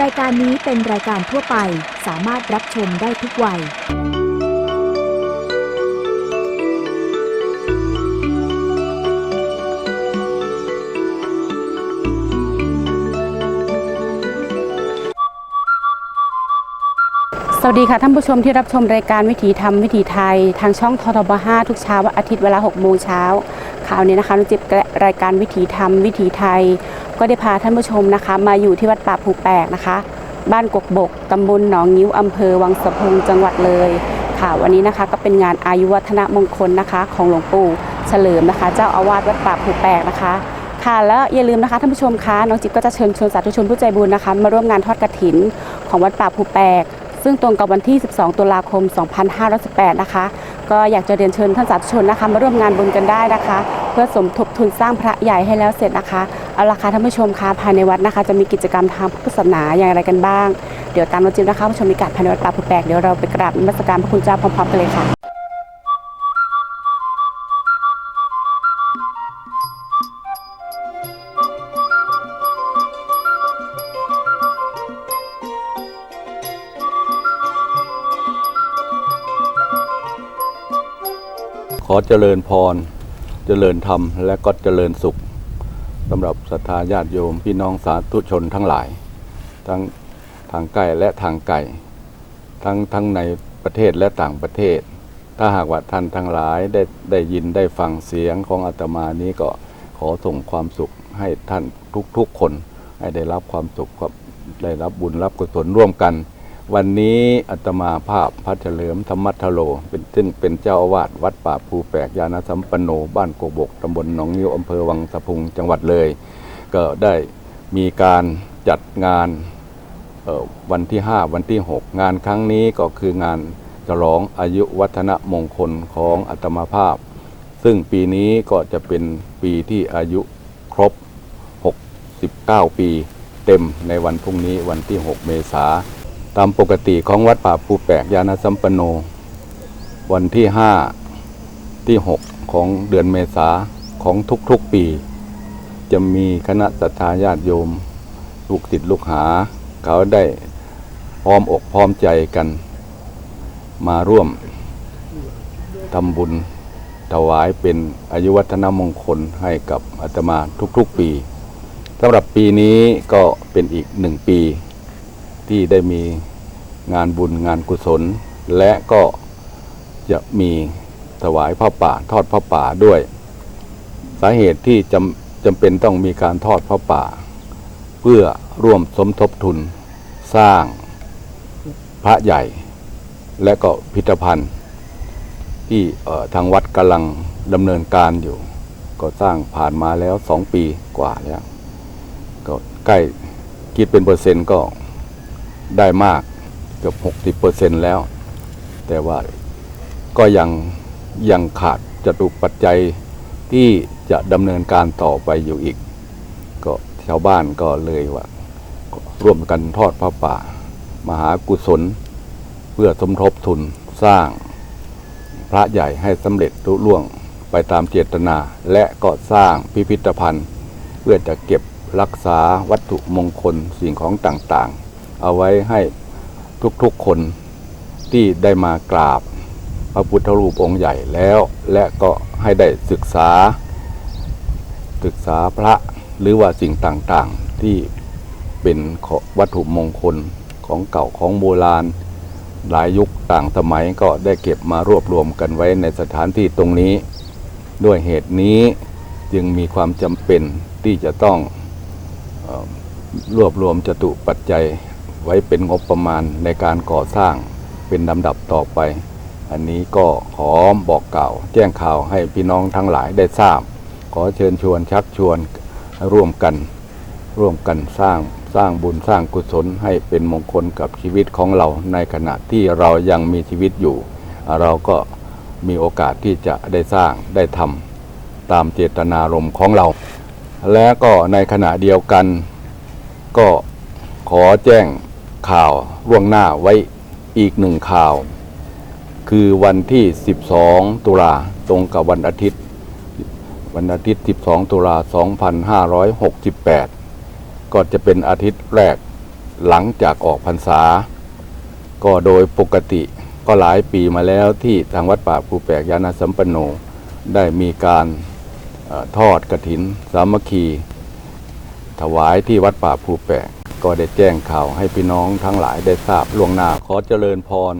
รายการนี้เป็นรายการทั่วไปสามารถรับชมได้ทุกวัย สวัสดีค่ะท่านผู้ชมที่รับชมรายการวิถีธรรมวิถีไทย ทางช่องททบ5ทุกเช้าวันอาทิตย์เวลา6โมงเช้าข่าวนี้นะคะนุจิบและรายการวิถีธรรมวิถีไทย ก็ได้พาท่านผู้ชมนะคะ มาอยู่ที่วัดป่าภูแปกนะคะ บ้านกกบกตำบลหนองงิ้วอำเภอวังสะพุงจังหวัดเลยค่ะ วันนี้นะคะก็เป็นงานอายุวัฒนมงคลนะคะ ของหลวงปู่เฉลิมนะคะ เจ้าอาวาสวัดป่าภูแปกนะคะ ค่ะแล้วอย่าลืมนะคะท่านผู้ชมคะน้องจิ๊บก็จะเชิญชวนสาธุชนผู้ใจบุญนะคะ มาร่วมงานทอดกระถินของวัดป่าภูแปกซึ่งตรงกับวันที่ 12 ตุลาคม 2518 นะคะ ก็อยากจะเรียนเชิญท่านสาธุชนนะคะ มาร่วมงานบุญกันได้นะคะ เพื่อสมทบทุนสร้างพระใหญ่ให้แล้วเสร็จนะคะ เอาละค่ะท่านผู้ชมคะภายในวัดนะคะ จะมีกิจกรรมทางพุทธศาสนาอย่างไรกันบ้าง เดี๋ยวตามน้องจิ๊บนะคะผู้ชมมีการภายในวัดป่าภูแปลกเดี๋ยวเราไปกราบนมัสการพระคุณเจ้าพร้อมๆกันเลยค่ะขอเจริญพร เจริญธรรม และก็เจริญสุขำหรับศรัทธาญาติโยมพี่น้องสาธุชนทั้งหลาย ทั้งทางใกล้และทางไกลทั้งทั้งในประเทศและต่างประเทศ ถ้าหากว่าท่านทั้งหลายได้ได้ยินได้ฟังเสียงของอาตมานี้ก็ขอส่งความสุขให้ท่านทุกๆคน ให้ได้รับความสุขกับได้รับบุญรับกุศลร่วมกัน วันนี้อาตมาภาพพระเฉลิมธรรมัทโล เป็นซึ่งเป็นเจ้าอาวาสวัดป่าภูแปกยานสัมปันโนบ้านโกบกตำบลหนองนิ้วอำเภอวังสะพุงจังหวัดเลย ก็ได้มีการจัดงานวันที่ 5 วันที่ 6 งานครั้งนี้ก็คืองานฉลองอายุวัฒนมงคลของอาตมาภาพ ซึ่งปีนี้ก็จะเป็นปีที่อายุครบ 69 ปีเต็มในวันพรุ่งนี้วันที่ 6 เมษา ตามปกติของวัดป่าภูแปกยานสัมปโน วันที่ 5 ที่ 6 ของเดือนเมษาของทุกๆปี จะมีคณะสัตยาญาติโยม ลูกติดลูกหา เขาได้พร้อมอกพร้อมใจกัน มาร่วมทำบุญถวายเป็นอายุวัฒนมงคลให้กับอาตมาทุกๆปีสำหรับปีนี้ก็เป็นอีกหนึ่งปีที่ได้มี งานบุญงานกุศล และก็จะมีถวายผ้าป่าทอดผ้าป่าด้วย สาเหตุที่จำจำเป็นต้องมีการทอดผ้าป่า เพื่อร่วมสมทบทุนสร้างพระใหญ่ และก็พิพิธภัณฑ์ที่ทางวัดกำลังดำเนินการอยู่ ก็สร้างผ่านมาแล้วสองปีกว่าแล้ว ก็ใกล้คิดเป็นเปอร์เซ็นต์ก็ได้มาก เกือบ 60เปอร์เซ็นแล้ว แต่ว่าก็ยังยังขาดจตุปัจจัยที่จะดำเนินการต่อไปอยู่อีก ก็ชาวบ้านก็เลยว่า ร่วมกันทอดพระป่า มหากุศล เพื่อสมทบทุนสร้างพระใหญ่ให้สำเร็จรุ่ล่วงไปตามเจตนา และก็สร้างพิพิธภัณฑ์ เพื่อจะเก็บรักษาวัตถุมงคลสิ่งของต่างๆ เอาไว้ให้ ทุกๆคนที่ได้มากราบพระพุทธรูปองค์ใหญ่แล้ว และก็ให้ได้ศึกษา ศึกษาพระหรือว่าสิ่งต่างๆที่เป็นวัตถุมงคลของเก่าของโบราณ หลายยุคต่างสมัยก็ได้เก็บมารวบรวมกันไว้ในสถานที่ตรงนี้ ด้วยเหตุนี้จึงมีความจำเป็นที่จะต้องออรวบรวมจตุปัจจัย ไว้เป็นงบประมาณในการก่อสร้างเป็นลำดับต่อไป อันนี้ก็ขอบอกกล่าว แจ้งข่าวให้พี่น้องทั้งหลายได้ทราบ ขอเชิญชวนชักชวนร่วมกัน ร่วมกันสร้างสร้างบุญสร้างกุศลให้เป็นมงคลกับชีวิตของเราในขณะที่เรายังมีชีวิตอยู่ เราก็มีโอกาสที่จะได้สร้างได้ทำตามเจตนารมณ์ของเรา และก็ในขณะเดียวกัน ก็ขอแจ้ง ข่าวล่วงหน้าไว้อีกหนึ่งข่าว คือวันที่ 12 ตุลาตรงกับวันอาทิตย์ วันอาทิตย์ 12 ตุลา 2568 ก็จะเป็นอาทิตย์แรกหลังจากออกพรรษา ก็โดยปกติก็หลายปีมาแล้วที่ทางวัดป่าภูแปกยานาสัมปันโนได้มีการทอดกระถิน สามัคคี ถวายที่วัดป่าภูแปก ก็ได้แจ้งข่าวให้พี่น้องทั้งหลายได้ทราบล่วงหน้าขอเจริญพร